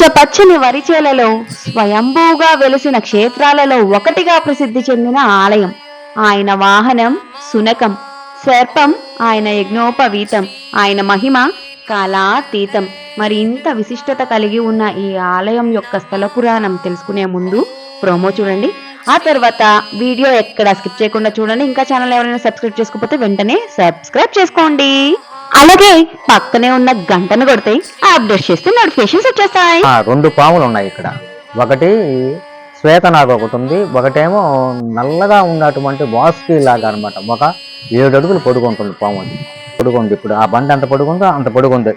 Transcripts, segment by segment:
పచ్చ పచ్చని వరిచేలలో స్వయంభూగా వెలిసిన క్షేత్రాలలో ఒకటిగా ప్రసిద్ధి చెందిన ఆలయం. ఆయన వాహనం సునకం సర్పం ఆయన యజ్ఞోపవీతం ఆయన మహిమ కాలాతీతం మరి ఇంత విశిష్టత కలిగి ఉన్న ఈ ఆలయం యొక్క స్థల పురాణం తెలుసుకునే ముందు ప్రోమో చూడండి. ఆ తర్వాత వీడియో ఎక్కడ స్కిప్ చేయకుండా చూడండి. ఇంకా ఛానల్ ఎవరైనా సబ్స్క్రైబ్ చేసుకోకపోతే వెంటనే సబ్స్క్రైబ్ చేసుకోండి. అలాగే పక్కనే ఉన్న గంటను కొడితే అప్డేట్ చేస్తే నోటిఫికేషన్స్ వచ్చేస్తాయి. ఆ, రెండు పాములు ఉన్నాయి ఇక్కడ. ఒకటి శ్వేతనాగ ఒకటి ఉంది. ఒకటేమో నల్లగా ఉన్నటువంటి వాసుకి లాగా అనమాట ఒక ఏడు అడుగులు పొడుగుంటుంది పాము అది. పొడుగుంది ఇప్పుడు. ఆ బండి ఎంత పొడుగుందో అంత పొడుగుంది.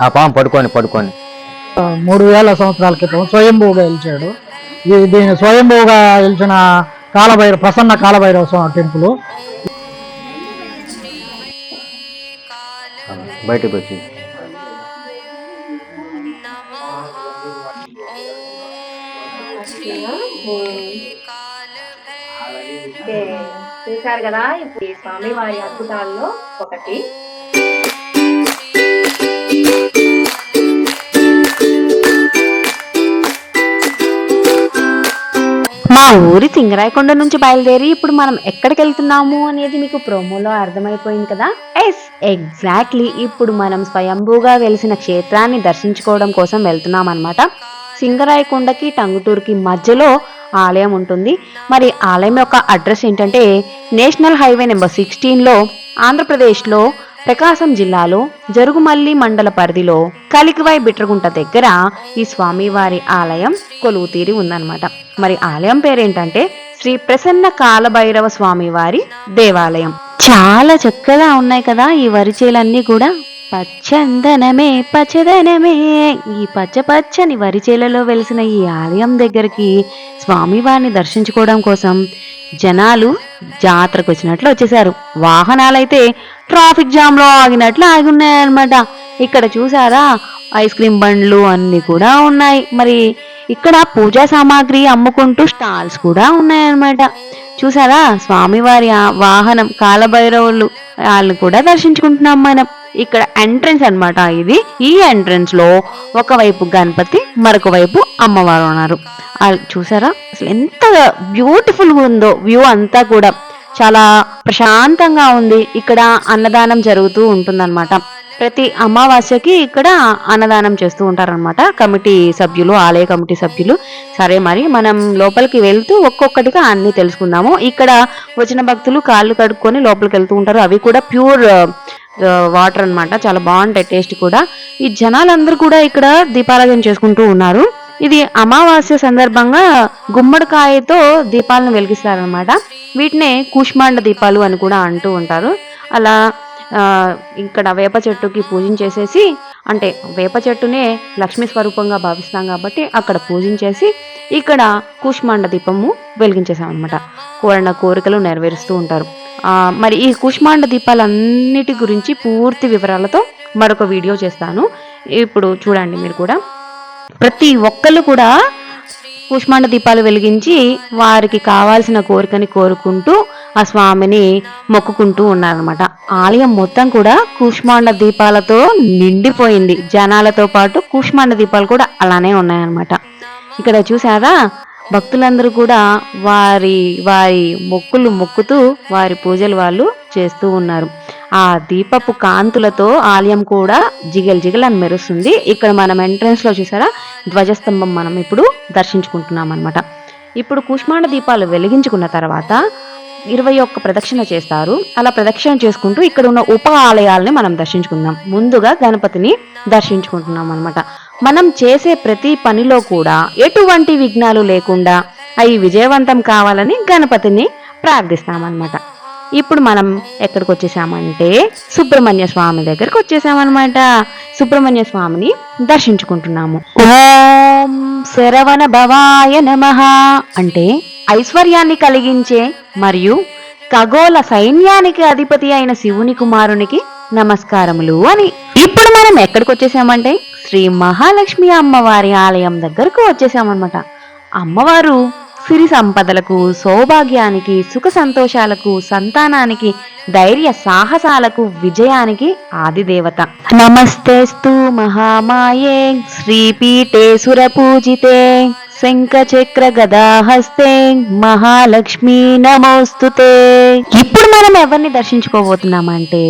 ఆ పాము పడుకొని పడుకొని. మూడు వేల సంవత్సరాల క్రితం స్వయంభూగా గెలిచాడు. దీని స్వయంభూగా గెలిచిన కాలభైరవ ప్రసన్న కాలభైరవ స్వామి టెంపుల్. బయటకు వచ్చి చూశారు కదా ఇప్పుడు ఈ స్వామి వారి అద్భుతాల్లో ఒకటి. మా ఊరి సింగరాయకొండ నుంచి బయలుదేరి ఇప్పుడు మనం ఎక్కడికి వెళ్తున్నాము అనేది మీకు ప్రోమోలో అర్థమైపోయింది కదా? ఎస్ ఎగ్జాక్ట్లీ ఇప్పుడు మనం స్వయంభూగా వెలిసిన క్షేత్రాన్ని దర్శించుకోవడం కోసం వెళ్తున్నాం అనమాట సింగరాయకొండకి టంగుటూరుకి మధ్యలో ఆలయం ఉంటుంది. మరి ఆలయం యొక్క అడ్రస్ ఏంటంటే నేషనల్ హైవే నెంబర్ సిక్స్టీన్లో ఆంధ్రప్రదేశ్లో ప్రకాశం జిల్లాలో జరుగుమల్లి మండల పరిధిలో కలికివై బిట్రగుంట దగ్గర ఈ స్వామివారి ఆలయం కొలువు తీరి ఉందన్నమాట. మరి ఆలయం పేరేంటంటే శ్రీ ప్రసన్న కాలభైరవ స్వామివారి దేవాలయం. చాలా చక్కగా ఉన్నాయి కదా ఈ వరిచేలన్నీ కూడా. పచ్చందనమే పచ్చదనమే. ఈ పచ్చ పచ్చని వరిచేలలో వెలిసిన ఈ ఆలయం దగ్గరికి స్వామివారిని దర్శించుకోవడం కోసం జనాలు జాతరకు వచ్చినట్లు వచ్చేసారు వాహనాలైతే ట్రాఫిక్ జామ్లో ఆగినట్లు ఆగి ఉన్నాయన్నమాట ఇక్కడ చూసారా? ఐస్ క్రీమ్ బండ్లు అన్ని కూడా ఉన్నాయి. మరి ఇక్కడ పూజా సామాగ్రి అమ్ముకుంటూ స్టాల్స్ కూడా ఉన్నాయన్నమాట. చూసారా? స్వామివారి వాహనం కాలభైరవులు వాళ్ళు కూడా దర్శించుకుంటున్నాం మనం. ఇక్కడ ఎంట్రన్స్ అన్నమాట ఇది. ఈ ఎంట్రన్స్లో ఒకవైపు గణపతి మరొక వైపు అమ్మవారు ఉన్నారు. చూసారా? అసలు ఎంత బ్యూటిఫుల్గా ఉందో వ్యూ అంతా కూడా. చాలా ప్రశాంతంగా ఉంది. ఇక్కడ అన్నదానం జరుగుతూ ఉంటుందన్నమాట. ప్రతి అమావాస్యకి ఇక్కడ అన్నదానం చేస్తూ ఉంటారన్నమాట. కమిటీ సభ్యులు ఆలయ కమిటీ సభ్యులు. సరే మరి మనం లోపలికి వెళ్తూ ఒక్కొక్కటిగా అన్ని తెలుసుకుందాము. ఇక్కడ వచ్చిన భక్తులు కాళ్ళు కడుక్కొని లోపలికి వెళ్తూ ఉంటారు. అవి కూడా ప్యూర్ వాటర్ అన్నమాట. చాలా బాగుంటాయి టేస్ట్ కూడా. ఈ జనాలందరూ కూడా ఇక్కడ దీపారాధన చేసుకుంటూ ఉన్నారు. ఇది అమావాస్య సందర్భంగా గుమ్మడికాయతో దీపాలను వెలిగిస్తారనమాట వీటినే కూష్మాండ దీపాలు అని కూడా అంటూ ఉంటారు. అలా ఇక్కడ వేప చెట్టుకి పూజించేసేసి అంటే వేప చెట్టునే లక్ష్మీ స్వరూపంగా భావిస్తాం కాబట్టి అక్కడ పూజించేసి ఇక్కడ కూష్మాండ దీపము వెలిగించేసామన్నమాట కోరిన కోరికలు నెరవేరుస్తూ ఉంటారు. మరి ఈ కూష్మాండ దీపాలన్నిటి గురించి పూర్తి వివరాలతో మరొక వీడియో చేస్తాను. ఇప్పుడు చూడండి మీరు కూడా. ప్రతి ఒక్కళ్ళు కూడా కూష్మాండ దీపాలు వెలిగించి వారికి కావాల్సిన కోరికని కోరుకుంటూ ఆ స్వామిని మొక్కుకుంటూ ఉన్నారనమాట ఆలయం మొత్తం కూడా కూష్మాండ దీపాలతో నిండిపోయింది. జనాలతో పాటు కూష్మాండ దీపాలు కూడా అలానే ఉన్నాయన్నమాట. ఇక్కడ చూసారా భక్తులందరూ కూడా వారి వారి మొక్కులు మొక్కుతూ వారి పూజలు వాళ్ళు చేస్తూ ఉన్నారు. ఆ దీపపు కాంతులతో ఆలయం కూడా జిగల్ జిగల్ అని మెరుస్తుంది. ఇక్కడ మనం ఎంట్రెన్స్లో చూసారా? ధ్వజస్తంభం మనం ఇప్పుడు దర్శించుకుంటున్నాం అనమాట ఇప్పుడు కుష్మాండ దీపాలు వెలిగించుకున్న తర్వాత ఇరవై ఒక్క ప్రదక్షిణ చేస్తారు. అలా ప్రదక్షిణ చేసుకుంటూ ఇక్కడ ఉన్న ఉప ఆలయాలని మనం దర్శించుకుందాం. ముందుగా గణపతిని దర్శించుకుంటున్నాం అనమాట మనం చేసే ప్రతి పనిలో కూడా ఎటువంటి విఘ్నాలు లేకుండా అవి విజయవంతం కావాలని గణపతిని ప్రార్థిస్తామన్నమాట. ఇప్పుడు మనం ఎక్కడికి వచ్చేసామంటే సుబ్రహ్మణ్య స్వామి దగ్గరకు వచ్చేసామన్నమాట సుబ్రహ్మణ్య స్వామిని దర్శించుకుంటున్నాము. ఓం శరవణ భవాయ నమః అంటే ఐశ్వర్యాన్ని కలిగించే మరియు ఖగోళ సైన్యానికి అధిపతి అయిన శివుని కుమారునికి నమస్కారములు అని. ఇప్పుడు మనం ఎక్కడికి వచ్చేసామంటే శ్రీ మహాలక్ష్మి అమ్మవారి ఆలయం దగ్గరకు వచ్చేసామన్నమాట. అమ్మవారు సిరి సంపదలకు సౌభాగ్యానికి సుఖ సంతోషాలకు సంతానానికి ధైర్య సాహసాలకు విజయానికి ఆదిదేవత. నమస్తేస్తు మహామాయే శ్రీపీఠే సురపూజితే శంఖచక్ర గదాహస్తే మహాలక్ష్మి నమోస్తుతే. ఇప్పుడు మనం ఎవరిని దర్శించుకోబోతున్నామంటే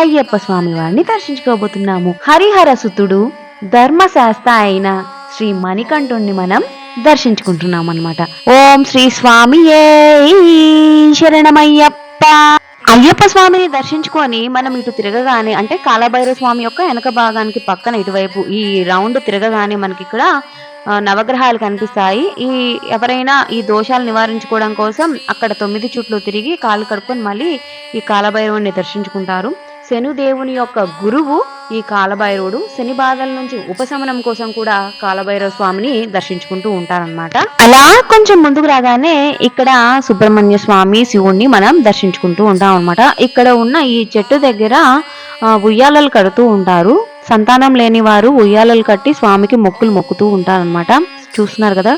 అయ్యప్ప స్వామి వారిని దర్శించుకోబోతున్నాము. హరిహర సుతుడు ధర్మశాస్త్ర అయిన శ్రీ మణికంఠుణ్ణి మనం దర్శించుకుంటున్నాం అన్నమాట ఓం శ్రీ స్వామి శరణమయ్యప్ప. అయ్యప్ప స్వామిని దర్శించుకొని మనం ఇటు తిరగగానే అంటే కాలభైరవ స్వామి యొక్క వెనక భాగానికి పక్కన ఇటువైపు ఈ రౌండ్ తిరగగానే మనకి ఇక్కడ నవగ్రహాలు కనిపిస్తాయి. ఈ ఎవరైనా ఈ దోషాలు నివారించుకోవడం కోసం అక్కడ తొమ్మిది చుట్లు తిరిగి కాళ్ళు కడుక్కొని మళ్ళీ ఈ కాలభైరవుని దర్శించుకుంటారు. శను దేవుని యొక్క గురువు ఈ కాలభైరవుడు. శని బాధల నుంచి ఉపశమనం కోసం కూడా కాలభైరవ స్వామిని దర్శించుకుంటూ ఉంటారన్నమాట. అలా కొంచెం ముందుకు రాగానే ఇక్కడ సుబ్రహ్మణ్య స్వామి శివుణ్ణి మనం దర్శించుకుంటూ ఉంటాం అన్నమాట ఇక్కడ ఉన్న ఈ చెట్టు దగ్గర ఉయ్యాలలు కడుతూ ఉంటారు. సంతానం లేని వారు ఉయ్యాలలు కట్టి స్వామికి మొక్కులు మొక్కుతూ ఉంటారనమాట చూస్తున్నారు కదా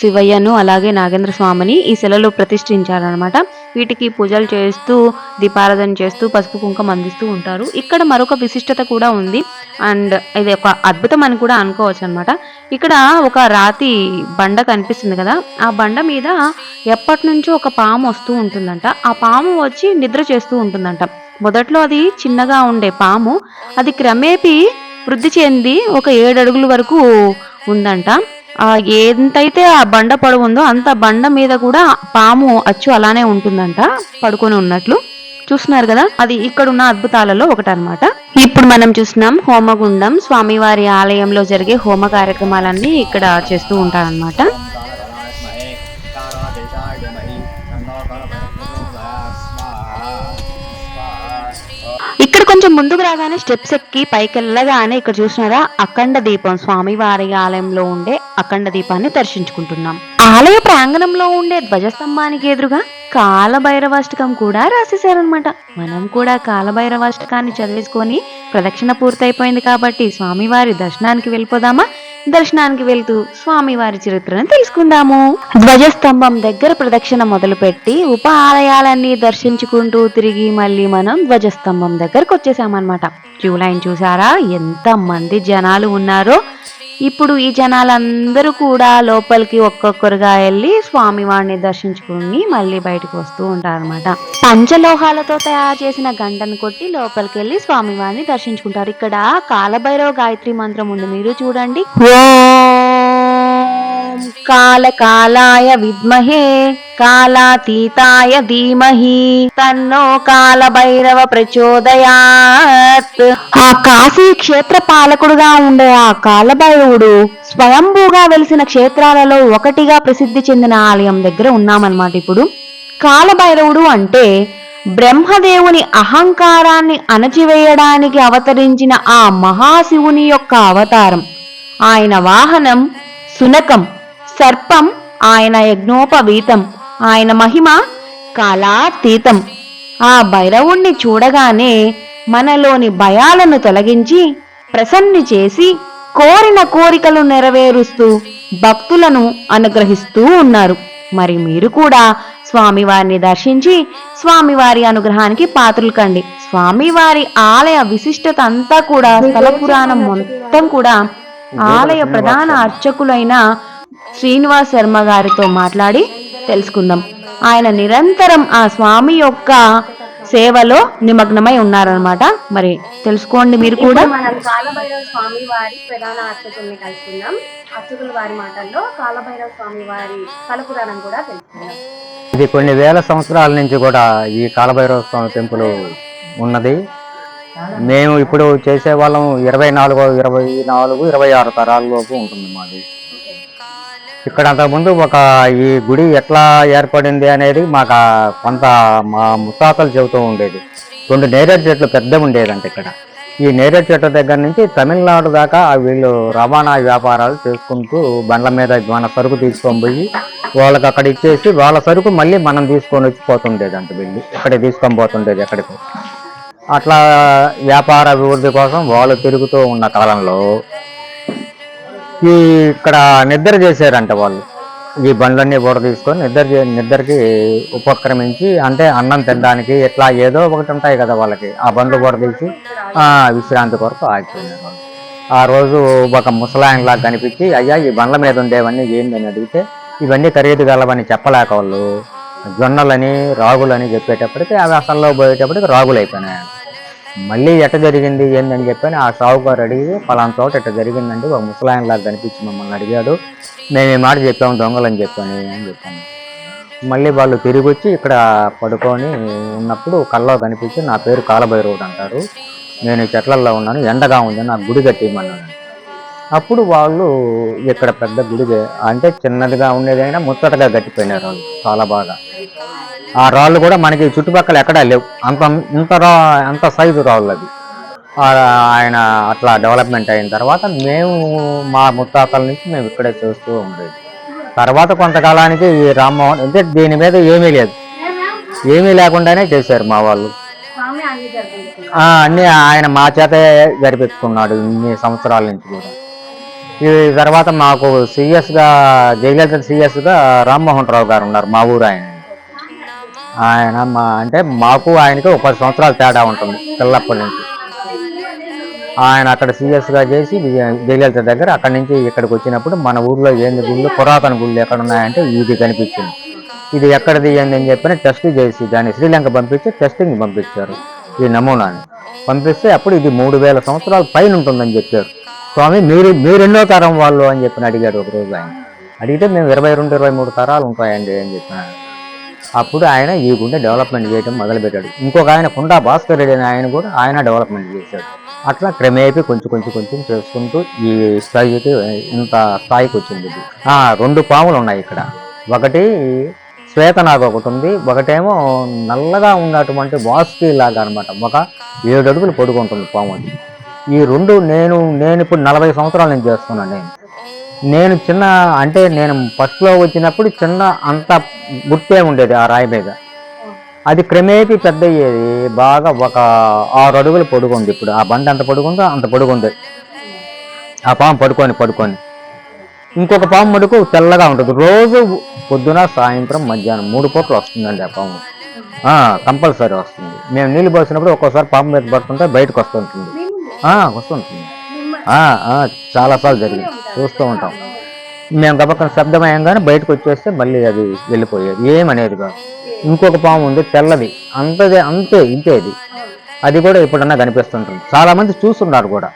శివయ్యను అలాగే నాగేంద్ర స్వామిని ఈ శిలలో ప్రతిష్ఠించారనమాట వీటికి పూజలు చేస్తూ దీపారాధన చేస్తూ పసుపు కుంకం అందిస్తూ ఉంటారు. ఇక్కడ మరొక విశిష్టత కూడా ఉంది. అండ్ ఇది ఒక అద్భుతం అని కూడా అనుకోవచ్చు అనమాట ఇక్కడ ఒక రాతి బండ కనిపిస్తుంది కదా ఆ బండ మీద ఎప్పటి నుంచో ఒక పాము వస్తూ ఉంటుందంట. ఆ పాము వచ్చి నిద్ర చేస్తూ ఉంటుందంట. మొదట్లో అది చిన్నగా ఉండే పాము అది క్రమేపీ వృద్ధి చెంది ఒక ఏడు అడుగుల వరకు ఉందంట. ఎంతైతే ఆ బండ పొడవు ఉందో అంత బండ మీద కూడా పాము అచ్చు అలానే ఉంటుందంట పడుకొని ఉన్నట్లు. చూస్తున్నారు కదా అది ఇక్కడ ఉన్న అద్భుతాలలో ఒకటన్నమాట. ఇప్పుడు మనం చూసినాం హోమగుండం స్వామివారి ఆలయంలో జరిగే హోమ కార్యక్రమాలన్నీ ఇక్కడ చేస్తూ ఉంటారన్నమాట. కొంచెం ముందుకు రాగానే స్టెప్స్ ఎక్కి పైకెళ్ళగానే ఇక్కడ చూసినారా అఖండ దీపం స్వామివారి ఆలయంలో ఉండే అఖండ దీపాన్ని దర్శించుకుంటున్నాం. ఆలయ ప్రాంగణంలో ఉండే ధ్వజస్తంభానికి ఎదురుగా కాలభైరవాష్టకం కూడా రాసేశారనమాట మనం కూడా కాలభైరవాష్టకాన్ని చదివేసుకొని ప్రదక్షిణ పూర్తయిపోయింది కాబట్టి స్వామివారి దర్శనానికి వెళ్ళిపోదామా? దర్శనానికి వెళ్తూ స్వామివారి చరిత్రను తెలుసుకుందాము. ధ్వజస్తంభం దగ్గర ప్రదక్షిణ మొదలుపెట్టి ఉప ఆలయాలన్నీ దర్శించుకుంటూ తిరిగి మళ్ళీ మనం ధ్వజస్తంభం దగ్గరకు వచ్చేసామన్నమాట. క్యూ లైన్ చూసారా ఎంత మంది జనాలు ఉన్నారో? ఇప్పుడు ఈ జనాలందరూ కూడా లోపలికి ఒక్కొక్కరుగా వెళ్ళి స్వామివారిని దర్శించుకుని మళ్ళీ బయటకు వస్తూ ఉంటారన్నమాట. పంచలోహాలతో తయారు చేసిన గంటను కొట్టి లోపలికి వెళ్ళి స్వామివారిని దర్శించుకుంటారు. ఇక్కడ కాలభైరవ గాయత్రి మంత్రం ఉంది. మీరు చూడండి. ఓ కాలకాలాయ విద్మహే కాలాతీతాయ ధీమహి తన్నో కాల భైరవ ప్రచోదయాత్. ఆ కాశీ క్షేత్ర పాలకుడుగా ఉండే ఆ కాలభైరవుడు స్వయంభూగా వెలిసిన క్షేత్రాలలో ఒకటిగా ప్రసిద్ధి చెందిన ఆలయం దగ్గర ఉన్నామన్నమాట ఇప్పుడు. కాలభైరవుడు అంటే బ్రహ్మదేవుని అహంకారాన్ని అణచివేయడానికి అవతరించిన ఆ మహాశివుని యొక్క అవతారం. ఆయన వాహనం సునకం. సర్పం ఆయన యజ్ఞోపవీతం ఆయన మహిమ కాలాతీతం. ఆ భైరవుణ్ణి చూడగానే మనలోని భయాలను తొలగించి ప్రసన్ని చేసి కోరిన కోరికలు నెరవేరుస్తూ భక్తులను అనుగ్రహిస్తూ ఉన్నారు. మరి మీరు కూడా స్వామివారిని దర్శించి స్వామివారి అనుగ్రహానికి పాత్రలు కండి. స్వామివారి ఆలయ విశిష్టత అంతా కూడా స్థల పురాణం మొత్తం కూడా ఆలయ ప్రధాన అర్చకులైన శ్రీనివాస్ శర్మ గారితో మాట్లాడి తెలుసుకుందాం. ఆయన నిరంతరం ఆ స్వామి యొక్క సేవలో నిమగ్నమై ఉన్నారనమాట మరి తెలుసుకోండి మీరు కూడా. మనం కాలభైరవ స్వామి వారి ప్రధాన అర్చకుల్ని కలుసుకుందాం. అర్చకుల వారి మాటల్లో కాలభైరవ స్వామి వారి కలపురాణం కూడా తెలుసుకుందాం. ఇది కొన్ని వేల సంవత్సరాల నుంచి కూడా ఈ కాలభైరవ స్వామి టెంపుల్ ఉన్నది. మేము ఇప్పుడు చేసే వాళ్ళం ఇరవై నాలుగు ఇరవై నాలుగు ఇరవై ఆరు తరాల లోపు ఉంటుంది మాది. ఇక్కడ అంతకుముందు ఒక ఈ గుడి ఎట్లా ఏర్పడింది అనేది మాకు కొంత మా ముత్తాతలు చెబుతూ ఉండేది. రెండు నేరేడు చెట్లు పెద్ద ఉండేదంట ఇక్కడ. ఈ నేరేడు చెట్ల దగ్గర నుంచి తమిళనాడు దాకా వీళ్ళు రవాణా వ్యాపారాలు చేసుకుంటూ బండ్ల మీద మన సరుకు తీసుకొని పోయి వాళ్ళకి అక్కడ ఇచ్చేసి వాళ్ళ సరుకు మళ్ళీ మనం తీసుకొని వచ్చి పోతుండేదంట వీళ్ళు. ఇక్కడ తీసుకొని పోతుండేది ఎక్కడికి. అట్లా వ్యాపార అభివృద్ధి కోసం వాళ్ళు తిరుగుతూ ఉన్న కాలంలో ఈ ఇక్కడ నిద్ర చేశారంట వాళ్ళు. ఈ బండ్లన్నీ బుడ తీసుకొని నిద్ర నిద్రకి ఉపక్రమించి అంటే అన్నం తినడానికి ఇట్లా ఏదో ఒకటి ఉంటాయి కదా వాళ్ళకి. ఆ బండ్లు బుడ తీసి విశ్రాంతి కొరకు ఆగిపోయినారు వాళ్ళు. ఆ రోజు ఒక ముసలాయనలా కనిపించి అయ్యా ఈ బండ్ల మీద ఉండేవన్నీ ఏందని అడిగితే ఇవన్నీ ఖరీదు గలవని చెప్పలేక వాళ్ళు. జొన్నలని రాగులని చెప్పేటప్పటికి అవి అసల్లో పోయేటప్పటికి రాగులు అయిపోయినాయి మళ్ళీ ఎట్ట జరిగింది ఏందని చెప్పని ఆ సావుకారు అడిగి పలానా చోట ఎట్ట జరిగిందండి ఒక ముసలాయనలాగా కనిపించి మమ్మల్ని అడిగాడు. మేము ఈ మాట చెప్పాము దొంగలని చెప్పాను అని చెప్పాను. మళ్ళీ వాళ్ళు తిరిగి వచ్చి ఇక్కడ పడుకొని ఉన్నప్పుడు కల్లో కనిపించి నా పేరు కాలభైరవుడు అంటారు. నేను చెట్లల్లో ఉన్నాను ఎండగా ఉంది నాకు గుడి కట్టేయమన్నాను అప్పుడు వాళ్ళు ఇక్కడ పెద్ద గుడిగే అంటే చిన్నదిగా ఉండేదైనా ముచ్చటగా గట్టిపోయినారు వాళ్ళు చాలా బాగా. ఆ రాళ్ళు కూడా మనకి చుట్టుపక్కల ఎక్కడా లేవు. అంత ఇంత రా అంత సైజు రాళ్ళు అది ఆయన అట్లా డెవలప్మెంట్ అయిన తర్వాత మేము మా ముత్తాతల నుంచి మేము ఇక్కడే చేస్తూ ఉండేది. తర్వాత కొంతకాలానికి ఈ రామ్మోహన్ అంటే దీని మీద ఏమీ లేదు. ఏమీ లేకుండానే చేశారు మా వాళ్ళు. అన్ని ఆయన మా చేతే జరిపించుకున్నాడు ఇన్ని సంవత్సరాల నుంచి కూడా. ఈ తర్వాత మాకు సిఎస్గా జయలలిత సిఎస్గా రామ్మోహన్ రావు గారు ఉన్నారు మా ఊరు ఆయన. ఆయన మా అంటే మాకు ఆయనకి ఒక పది సంవత్సరాలు తేడా ఉంటుంది పిల్లప్పటి నుంచి. ఆయన అక్కడ సిఎస్గా చేసి జయలలిత దగ్గర అక్కడి నుంచి ఇక్కడికి వచ్చినప్పుడు మన ఊర్లో ఏంది గుళ్ళు పురాతన గుళ్ళు ఎక్కడ ఉన్నాయంటే ఇది కనిపించింది. ఇది ఎక్కడిది ఏంది అని చెప్పిన టెస్ట్ చేసి దాన్ని శ్రీలంక పంపించి టెస్టింగ్ పంపించారు ఈ నమూనాని. పంపిస్తే అప్పుడు ఇది మూడు వేల సంవత్సరాల పైన ఉంటుందని చెప్పారు. స్వామి మీరు మీరెన్నో తరం వాళ్ళు అని చెప్పి అడిగాడు ఒక రోజు ఆయన. అడిగితే మేము ఇరవై రెండు ఇరవై మూడు తరాలు ఉంటాయండి అని చెప్పినాను అప్పుడు ఆయన ఈ గుండె డెవలప్మెంట్ చేయడం మొదలుపెట్టాడు. ఇంకొక ఆయన కుండా భాస్కర్ రెడ్డి అనే ఆయన కూడా ఆయన డెవలప్మెంట్ చేశాడు. అట్లా క్రమేపీ కొంచెం కొంచెం కొంచెం చేసుకుంటూ ఈ స్థాయికి ఇంత స్థాయికి వచ్చింది. రెండు పాములు ఉన్నాయి ఇక్కడ. ఒకటి శ్వేతనాగ ఒకటి ఉంది. ఒకటేమో నల్లగా ఉన్నటువంటి వాసుకి లాగా అనమాట ఒక ఏడు అడుగులు పడుకుంటుంది పాము అది. ఈ రెండు నేను నేను ఇప్పుడు నలభై సంవత్సరాల నుంచి చేస్తున్నాను నేను. నేను చిన్న అంటే నేను ఫస్ట్లో వచ్చినప్పుడు చిన్న అంత గుర్తే ఉండేది ఆ రాయి మీద. అది క్రమేపీ పెద్ద అయ్యేది బాగా ఒక ఆరు అడుగులు పొడుగుంది ఇప్పుడు. ఆ బండి ఎంత పొడుగుందో అంత పొడుగుంది. ఆ పాము పడుకొని పడుకొని. ఇంకొక పాము మటుకు తెల్లగా ఉంటుంది. రోజు పొద్దున సాయంత్రం మధ్యాహ్నం మూడు పూటలు వస్తుందండి ఆ పాము. కంపల్సరీ వస్తుంది. మేము నీళ్ళు పోసినప్పుడు ఒక్కోసారి పాము మీద పడుతుంటే బయటకు వస్తుంటుంది. ఆ, వస్తుంటుంది. చాలాసార్లు జరిగింది. చూస్తూ ఉంటాం. మేము గబక్కన శబ్దం కానీ బయటకు వచ్చేస్తే మళ్ళీ అది వెళ్ళిపోయేది. ఏమనేది కాదు. ఇంకొక పాము ఉంది తెల్లది. అంతదే అంతే ఇంతే అది. కూడా ఇప్పుడన్నా కనిపిస్తుంటుంది. చాలామంది చూస్తున్నారు కూడా.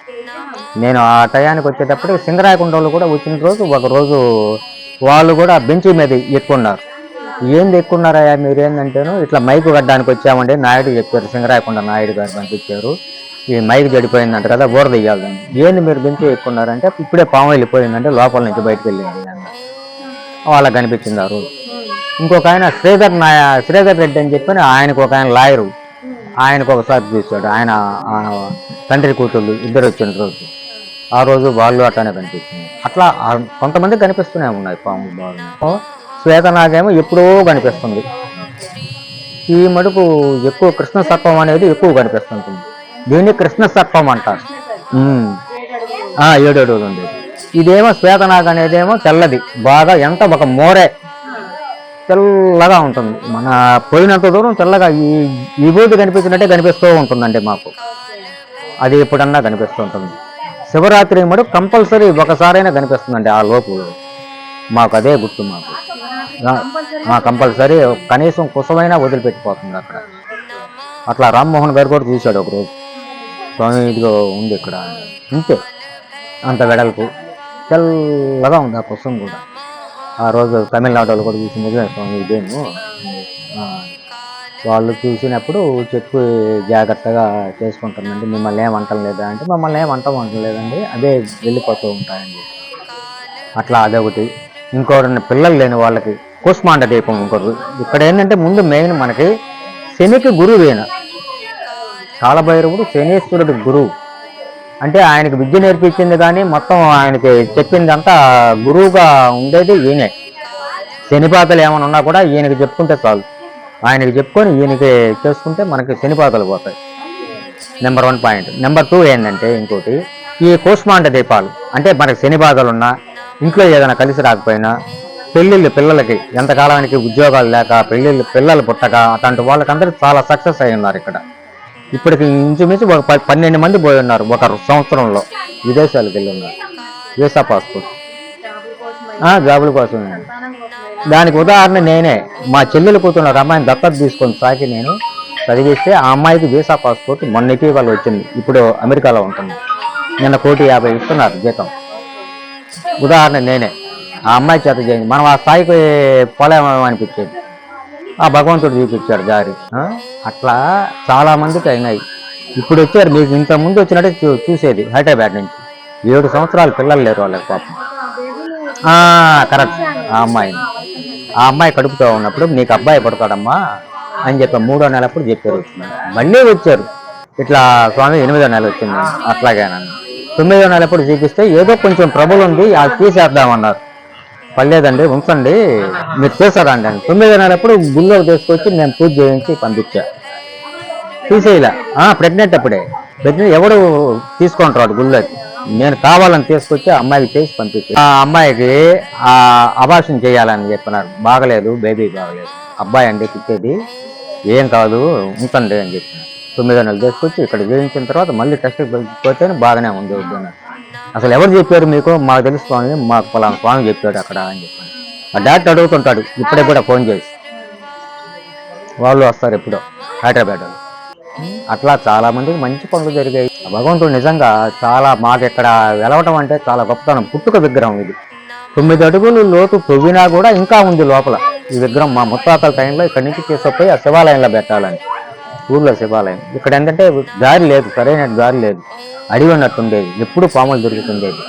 నేను ఆ టయానికి వచ్చేటప్పుడు సింగరాయకొండ వాళ్ళు కూడా వచ్చిన రోజు ఒక రోజు వాళ్ళు కూడా బెంచ్ మీద ఎక్కున్నారు. ఏంది ఎక్కున్నారయ్యా మీరు ఏంటంటేను ఇట్లా మైకు కట్టడానికి వచ్చామండి నాయుడు చెప్పారు. సింగరాయకొండ నాయుడు గారు పంపించారు. ఈ మైక్ చెడిపోయిందంట కదా బోర తీయాలని ఏంది మీరు బెంచ్ ఎక్కున్నారంటే ఇప్పుడే పాము వెళ్ళిపోయిందంటే లోపల నుంచి బయటకు వెళ్ళింది అన్న. వాళ్ళకి కనిపించింది ఆ రోజు. ఇంకొక ఆయన శ్రీధర్ నాయ శ్రీధర్ రెడ్డి అని చెప్పి ఆయనకు ఒక ఆయన లాయరు. ఆయనకు ఒకసారి చూశాడు. ఆయన తండ్రి కూతుళ్ళు ఇద్దరు వచ్చిన రోజు. ఆ రోజు వాళ్ళు అట్లానే కనిపిస్తుంది అట్లా కొంతమంది కనిపిస్తూనే ఉన్నాయి పాము బాగా శ్వేతనాగేమో ఎప్పుడో కనిపిస్తుంది. ఈ మటుకు ఎక్కువ కృష్ణ సర్పం అనేది ఎక్కువ కనిపిస్తుంటుంది. దీన్ని కృష్ణ సర్పం అంటారు ఏడు అడుగులు ఉండేది. ఇదేమో శ్వేతనాగ అనేదేమో తెల్లది. బాగా ఎంత ఒక మోరే. తెల్లగా ఉంటుంది. మన పోయినంత దూరం తెల్లగా ఈ విభూతి కనిపించినట్టే కనిపిస్తూ ఉంటుందండి మాకు. అది ఎప్పుడన్నా కనిపిస్తూ ఉంటుంది. శివరాత్రి మటు కంపల్సరీ ఒకసారైనా కనిపిస్తుందండి ఆ లోపు మాకు అదే గుర్తు మాకు. కంపల్సరీ కనీసం కుసమైనా వదిలిపెట్టిపోతుంది అక్కడ. అట్లా రామ్మోహన్ గారు కూడా చూశాడు ఒకరోజు. స్వామి ఉంది ఇక్కడ. అంతే అంత వెడల్పు. తెల్లగా ఉంది ఆ పుస్తకం కూడా. ఆ రోజు తమిళనాడులో కూడా చూసి స్వామి ఇదేను వాళ్ళు చూసినప్పుడు చెప్పు జాగ్రత్తగా చేసుకుంటామండి మిమ్మల్ని ఏమంటం లేదా అంటే మమ్మల్ని ఏమంటాం అంటలేదండి అదే వెళ్ళిపోతూ ఉంటాయండి. అట్లా అదొకటి ఇంకోటి పిల్లలు లేని వాళ్ళకి కుష్మాండ దీపం ఇంకోటి. ఇక్కడ ఏంటంటే ముందు మెయిన్ మనకి శనికి గురువు ఈయన కాలభైరవుడు శనేశ్వరుడు గురువు. అంటే ఆయనకి విద్య నేర్పించింది కానీ మొత్తం ఆయనకి చెప్పిందంతా గురువుగా ఉండేది ఈయనే. శనిపాతలు ఏమైనా ఉన్నా కూడా ఈయనకి చెప్పుకుంటే చాలు. ఆయనకి చెప్పుకొని ఈయనకి చేసుకుంటే మనకి శనిపాతలు పోతాయి. Number one point number two ఏంటంటే ఇంకోటి ఈ కోష్మాండ దీపాలు అంటే మనకి శని బాధలు ఉన్నా ఇంట్లో ఏదైనా కలిసి రాకపోయినా పెళ్ళిళ్ళు పిల్లలకి ఎంతకాలానికి ఉద్యోగాలు లేక పెళ్ళిళ్ళు పిల్లలు పుట్టక అట్లాంటి వాళ్ళకందరూ చాలా సక్సెస్ అయి ఉన్నారు ఇక్కడ. ఇప్పటికి ఇంచుమించు ఒక ప- పన్నెండు మంది పోయి ఉన్నారు ఒక సంవత్సరంలో విదేశాలకు వెళ్ళి ఉన్నారు. Visa passport. జాబుల కోసమే. కోసం దానికి ఉదాహరణ నేనే. మా చెల్లెలు కూతున్న అమ్మాయిని దత్తత తీసుకొని సాకి నేను చదివిస్తే ఆ అమ్మాయికి వీసా పాస్పోర్ట్ మొన్న ఇటీవల వచ్చింది. ఇప్పుడు అమెరికాలో ఉంటుంది. నిన్న కోటి యాభై ఇస్తున్నారు జీతం. ఉదాహరణ నేనే. ఆ అమ్మాయి చేత చేయండి మనం ఆ స్థాయికి పోలేమో అనిపించేది. ఆ భగవంతుడు చూపించాడు దారి అట్లా చాలా మందికి అయినాయి. ఇప్పుడు వచ్చారు మీకు ఇంత ముందు వచ్చినట్టే చూ- చూసేది హైదరాబాద్ నుంచి. ఏడు సంవత్సరాలు పిల్లలు లేరు వాళ్ళకి పాపం. ఆ, కరెక్ట్. ఆ అమ్మాయి. ఆ అమ్మాయి కడుపుతో ఉన్నప్పుడు నీకు అబ్బాయి పడతాడమ్మా అని చెప్పి మూడో నెలప్పుడు చెప్పారు. మళ్ళీ వచ్చారు. ఇట్లా స్వామి ఎనిమిదో నెల వచ్చింది. అట్లాగే నన్ను తొమ్మిదో నెలప్పుడు చూపిస్తే ఏదో కొంచెం ట్రబుల్ ఉంది అది తీసేద్దామన్నారు. పర్లేదండి ఉంచండి. మీరు చేశారండి అండి తొమ్మిదో నెలప్పుడు గుళ్ళోకి తీసుకొచ్చి నేను పూజ చేయించి పంపించా. తీసేయలే. ప్రెగ్నెంట్ అప్పుడే. ప్రెగ్నెంట్ ఎవడు తీసుకుంటాడు గుళ్ళోకి? నేను కావాలని తీసుకొచ్చి అమ్మాయికి చేసి పంపించాను ఆ అమ్మాయికి ఆ అభాషణ చేయాలని చెప్పినారు. బాగలేదు బేబీ బాగలేదు. అబ్బాయి అండి పుట్టేది ఏం కాదు ఉంచండి అని చెప్పిన తొమ్మిదో నెలలు తీసుకొచ్చి ఇక్కడ చేయించిన తర్వాత మళ్ళీ టెస్ట్కి పోతేనే బాగానే ఉంది అన్నారు. అసలు ఎవరు చెప్పారు మీకు? మాకు తెలుసు స్వామి మాకు పలానా స్వామి చెప్పాడు అక్కడ అని చెప్పాను ఆ డాక్టర్ అడుగుతుంటాడు ఇప్పుడే కూడా ఫోన్ చేసి వాళ్ళు వస్తారు ఎప్పుడో హైదరాబాద్ అట్లా చాలా మందికి మంచి పనులు జరిగాయి. భగవంతుడు నిజంగా చాలా మాకు ఇక్కడ వెలవటం అంటే చాలా గొప్పతనం పుట్టుక విగ్రహం ఇది. తొమ్మిది అడుగులు లోతు తొవ్వినా కూడా ఇంకా ఉంది లోపల. ఈ విగ్రహం మా ముత్తాతల టైంలో ఇక్కడి నుంచి తీసుకుపోయి ఆ శివాలయంలో పెట్టాలని. ఊర్లో శివాలయం. ఇక్కడ ఏంటంటే దారి లేదు సరైన దారి లేదు. అడిగి ఉన్నట్టుండేది ఎప్పుడు పాములు దొరుకుతుండేది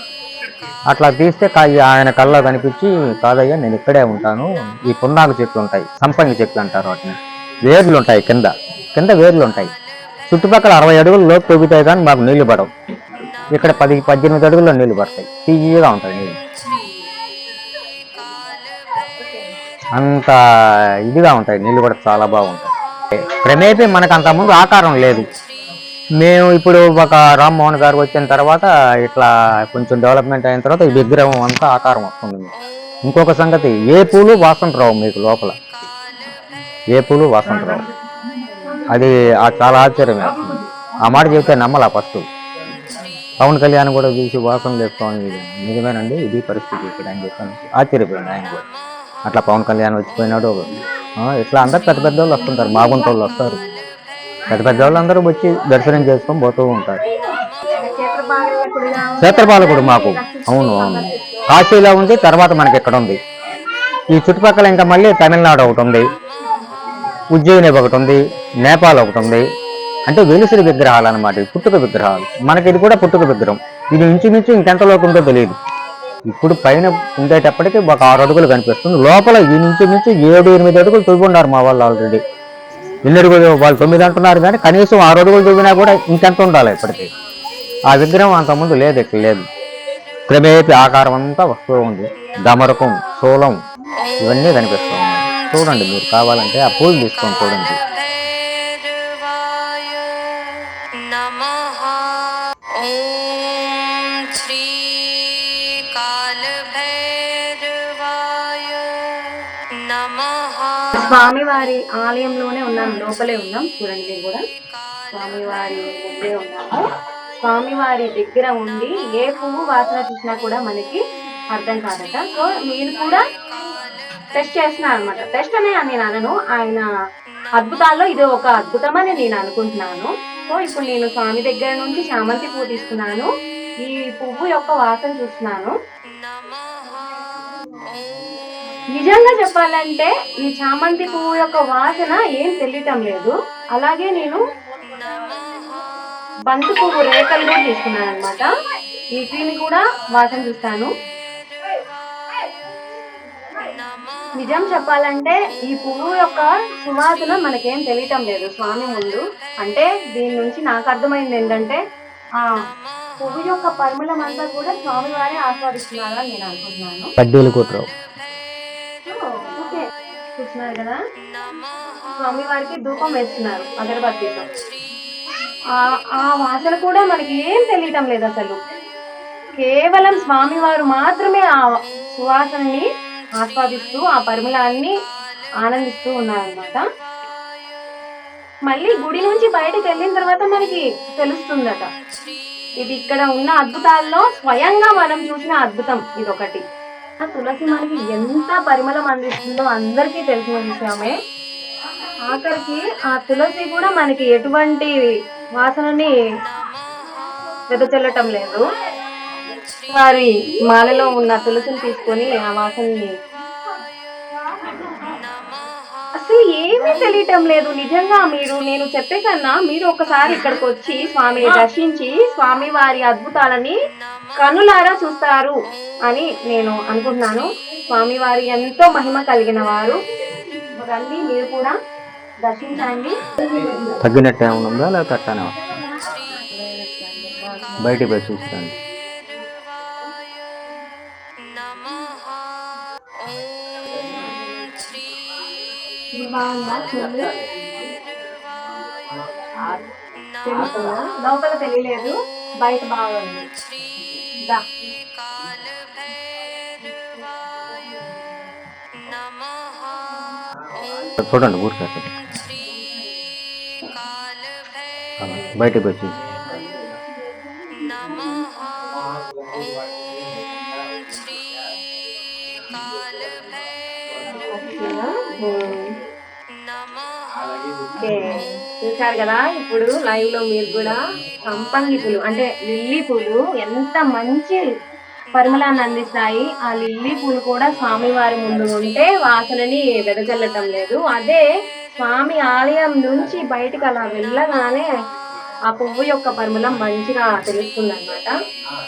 అట్లా తీస్తే ఆయన కళ్ళలో కనిపించి కాదయ్యా నేను ఇక్కడే ఉంటాను. ఈ పున్నాకు చెట్లు ఉంటాయి సంపంగి చెట్లు అంటారు వాటిని. వేర్లు ఉంటాయి కింద. కింద వేర్లు ఉంటాయి. చుట్టుపక్కల అరవై అడుగులు లోపు తొగుతాయి కానీ మాకు నీళ్ళు పడవు. ఇక్కడ పది పద్దెనిమిది అడుగుల్లో నీళ్ళు పడతాయి. తీయగా ఉంటాయి నీళ్ళు అంత ఇదిగా ఉంటాయి. నీళ్ళు కూడా చాలా బాగుంటాయి. ప్రమేపీ మనకు అంత ముందు ఆకారం లేదు. మేము ఇప్పుడు ఒక రామ్మోహన్ గారు వచ్చిన తర్వాత ఇట్లా కొంచెం డెవలప్మెంట్ అయిన తర్వాత ఈ విగ్రహం అంతా ఆకారం వస్తుంది ఇంకొక సంగతి ఏ పూలు వాసన రావు మీకు లోపల? ఏ పూలు వాసన రావు? అది చాలా ఆశ్చర్యం వేస్తుంది ఆ మాట చెప్తే నమ్మలా ఫస్ట్. పవన్ కళ్యాణ్ కూడా చూసి వాసన ఇది నిజమేనండి ఇది పరిస్థితి ఇక్కడ అని చెప్పాను ఆశ్చర్యపోయింది ఆయన కూడా. అట్లా పవన్ కళ్యాణ్ వచ్చిపోయినాడు. ఆ, ఇట్లా అందరు పెద్ద పెద్ద వాళ్ళు వస్తుంటారు. మాగుంట వాళ్ళు వస్తారు. పెద్ద పెద్ద వాళ్ళు అందరూ వచ్చి దర్శనం చేసుకొని పోతూ ఉంటారు. క్షేత్రపాలకుడు మాకు. అవును అవును. కాశీలో ఉంది తర్వాత మనకి ఇక్కడ ఉంది. ఈ చుట్టుపక్కల ఇంకా మళ్ళీ తమిళనాడు ఒకటి ఉంది. ఉజ్జయిని ఒకటి ఉంది. నేపాల్ ఒకటి ఉంది. అంటే వెలుసుడి విగ్రహాలు అనమాట పుట్టుక విగ్రహాలు. మనకి ఇది కూడా పుట్టుక విగ్రహం. ఇది ఇంచుమించు ఇంకెంతలోకి ఉందో తెలియదు. ఇప్పుడు పైన ఉండేటప్పటికి ఒక ఆరు అడుగులు కనిపిస్తుంది. లోపల ఈ నుంచి నుంచి ఏడు ఎనిమిది అడుగులు తవ్వుకున్నారు మా వాళ్ళు ఆల్రెడీ ఎన్ని అడుగులు వాళ్ళు తొమ్మిది అంటున్నారు కానీ కనీసం ఆరు అడుగులు తవ్వినా కూడా ఇంకెంత ఉండాలి ఇప్పటికీ? ఆ విగ్రహం అంతకుముందు లేదు ఇక్కడ లేదు. క్రమేపీ ఆకారం అంతా వస్తూ ఉంది. దమరకం శూలం ఇవన్నీ కనిపిస్తూ ఉన్నాయి. చూడండి మీరు కావాలంటే ఆ పూలు తీసుకొని చూడండి. శ్రీ స్వామివారి ఆలయంలోనే ఉన్నాం లోపలే ఉన్నాం. చూడండి కూడా స్వామివారి దగ్గరే ఉన్నాము స్వామివారి దగ్గర ఉండి ఏ పువ్వు వాసన చూసినా కూడా మనకి అర్థం కాదట. సో మీరు కూడా టెస్ట్ చేస్తున్నాను అనమాట టెస్ట్ అనే నేను అనను. ఆయన అద్భుతాల్లో ఇది ఒక అద్భుతం అని నేను అనుకుంటున్నాను. సో ఇప్పుడు నేను స్వామి దగ్గర నుంచి చామంతి పువ్వు తీసుకున్నాను. ఈ పువ్వు యొక్క వాసన చూస్తున్నాను. నిజంగా చెప్పాలంటే ఈ చామంతి పువ్వు యొక్క వాసన ఏం తెలియటం లేదు. అలాగే నేను బంతి పువ్వు రేఖలు కూడా తీసుకున్నాను అనమాట వీటిని కూడా వాసన చూస్తాను. నిజం చెప్పాలంటే ఈ పువ్వు యొక్క సువాసన మనకేం తెలియటం లేదు స్వామి ముందు. అంటే దీని నుంచి నాకు అర్థమైంది ఏంటంటే ఆ పువ్వు యొక్క పరిమళం అంతా కూడా స్వామి వారే ఆస్వాదిస్తున్నారని నేను అనుకుంటున్నాను. చూస్తున్నారు కదా? స్వామి వారికి ధూపం వేస్తున్నారు అగరబత్తితో. ఆ వాసన కూడా మనకి ఏం తెలియటం లేదు అసలు. కేవలం స్వామివారు మాత్రమే ఆ సువాసనని ఆస్వాదిస్తూ ఆ పరిమళాన్ని ఆనందిస్తూ ఉన్నారనమాట మళ్ళీ గుడి నుంచి బయటకు వెళ్ళిన తర్వాత మనకి తెలుస్తుందట. ఇది ఇక్కడ ఉన్న అద్భుతాల్లో స్వయంగా మనం చూసిన అద్భుతం ఇదొకటి. ఆ తులసి మనకి ఎంత పరిమళం అందిస్తుందో అందరికీ తెలిసిన విషయమే. ఆఖరికి ఆ తులసి కూడా మనకి ఎటువంటి వాసనని వెదజల్లటం లేదు. వారి మాలలో ఉన్న తులసిని తీసుకొని ఆ వాసనని అసలు ఏమీ తెలియటం లేదు. నిజంగా మీరు నేను చెప్పే కన్నా మీరు ఒకసారి ఇక్కడికి వచ్చి స్వామిని దర్శించి స్వామి వారి అద్భుతాలని కనులారా చూస్తారు అని నేను అనుకుంటున్నాను. స్వామి వారి ఎంతో మహిమ కలిగిన వారు. రండి మీరు కూడా దర్శించండి. తగ్గినట్టు ఏమైనా ఉందా? లేకపోతే బయటికి పోయి చూస్తాను బాగుందా చూడు తెలుస్తుందా? లోపల తెలియలేదు బయట బాగుంది చూడండి ఊరికే బయటకు అలా, చూసారు కదా ఇప్పుడు లైవ్లో మీరు కూడా సంపంగి పూలు అంటే లిల్లీ పూలు ఎంత మంచి పరిమళాన్ని అందిస్తాయి. ఆ లిల్లీ పూలు కూడా స్వామివారి ముందు ఉంటే వాసనని వెదజల్లటం లేదు. అదే స్వామి ఆలయం నుంచి బయటికి అలా వెళ్ళగానే ఆ పువ్వు యొక్క పరిమళం మంచిగా తెలుస్తుంది అనమాట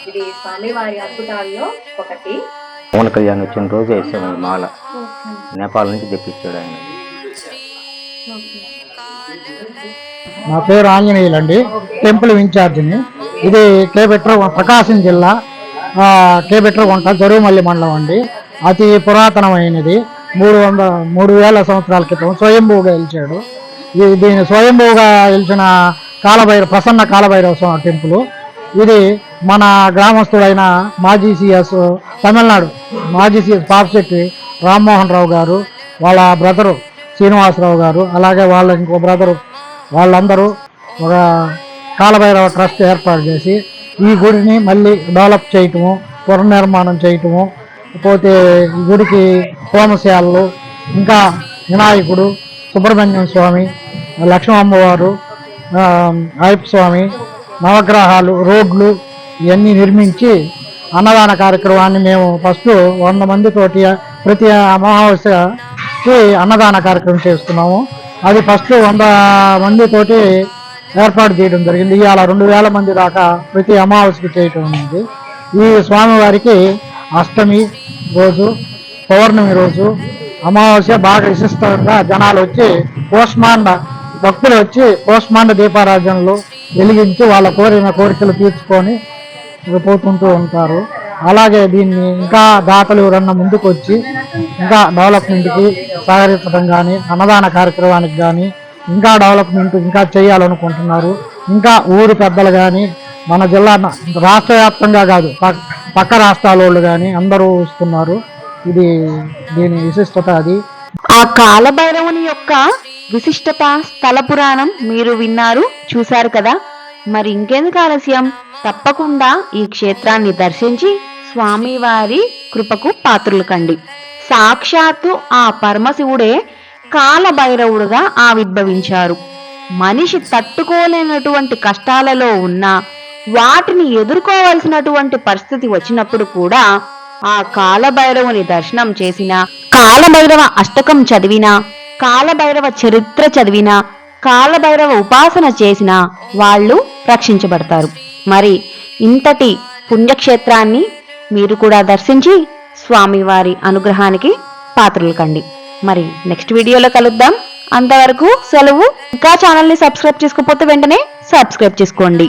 ఇది స్వామివారి అద్భుతాల్లో ఒకటి. పవన్ కళ్యాణ్ వచ్చిన రోజు వేసాము మాల. నేపాల్ నుంచి తెప్పించాడు ఆయన. నా పేరు ఆంజనేయులండి. టెంపుల్ ఇన్ఛార్జిని ఇది కేబెట్ర ప్రకాశం జిల్లా. కేబెట్ర వంట జరువుమల్లి మండలం అండి. అతి పురాతనమైనది. మూడు వందల మూడు వేల సంవత్సరాల క్రితం స్వయంభూగా గెలిచాడు ఇది దీని స్వయంభూగా గెలిచిన కాలభైరవ ప్రసన్న కాలభైరవ స్వామి టెంపుల్. ఇది మన గ్రామస్తుడైన మాజీ సిఎస్ తమిళనాడు మాజీ సిఎస్ పాపశెట్టి రామ్మోహన్ రావు గారు వాళ్ళ బ్రదరు శ్రీనివాసరావు గారు అలాగే వాళ్ళ ఇంకో బ్రదరు వాళ్ళందరూ ఒక కాలభైరవ ట్రస్ట్ ఏర్పాటు చేసి ఈ గుడిని మళ్ళీ డెవలప్ చేయటము పునర్నిర్మాణం చేయటము పోతే ఈ గుడికి హోమశాలలు ఇంకా వినాయకుడు సుబ్రహ్మణ్యం స్వామి లక్ష్మమ్మవారు అయ్యప్ప స్వామి నవగ్రహాలు రోడ్లు ఇవన్నీ నిర్మించి అన్నదాన కార్యక్రమాన్ని మేము ఫస్ట్ వంద మందితోటి ప్రతి అమావాస్యకి అన్నదాన కార్యక్రమం చేస్తున్నాము. అది ఫస్ట్ వంద మందితోటి ఏర్పాటు చేయడం జరిగింది. ఇవాళ రెండు వేల మంది దాకా ప్రతి అమావాస్యకి చేయటం ఉంది ఈ స్వామివారికి అష్టమి రోజు పౌర్ణమి రోజు అమావాస్య బాగా విశిష్టంగా జనాలు వచ్చి పోష్మాండ భక్తులు వచ్చి పోష్మాండ దీపారాధనలు వెలిగించి వాళ్ళ కోరిన కోరికలు తీర్చుకొని పోతుంటూ ఉంటారు. అలాగే దీన్ని ఇంకా దాతలు ఎవరన్నా ముందుకు వచ్చి ఇంకా డెవలప్మెంట్కి సహకరించడం కానీ అన్నదాన కార్యక్రమానికి కానీ ఇంకా డెవలప్మెంట్ ఇంకా చేయాలనుకుంటున్నారు. ఇంకా ఊరు పెద్దలు కానీ మన జిల్లా రాష్ట్ర వ్యాప్తంగా కాదు పక్క రాష్ట్రాల వాళ్ళు కానీ అందరూ వస్తున్నారు. ఇది దీని విశిష్టత అది. ఆ కాలభైరవుని యొక్క విశిష్టత స్థల పురాణం మీరు విన్నారు చూశారు కదా? మరి ఇంకెందుకు ఆలస్యం? తప్పకుండా ఈ క్షేత్రాన్ని దర్శించి స్వామివారి కృపకు పాత్రులు కండి. సాక్షాత్తు ఆ పరమశివుడే కాలభైరవుడుగా ఆవిర్భవించారు. మనిషి తట్టుకోలేనటువంటి కష్టాలలో ఉన్నా వాటిని ఎదుర్కోవలసినటువంటి పరిస్థితి వచ్చినప్పుడు కూడా ఆ కాలభైరవుని దర్శనం చేసిన కాలభైరవ అష్టకం చదివినా కాలభైరవ చరిత్ర చదివినా కాలభైరవ ఉపాసన చేసిన వాళ్ళు రక్షించబడతారు. మరి ఇంతటి పుణ్యక్షేత్రాన్ని మీరు కూడా దర్శించి స్వామివారి అనుగ్రహానికి పాత్రలు కండి. మరి నెక్స్ట్ వీడియోలో కలుద్దాం. అంతవరకు సెలవు. ఇంకా ఛానల్ని సబ్స్క్రైబ్ చేసుకోకపోతే వెంటనే సబ్స్క్రైబ్ చేసుకోండి.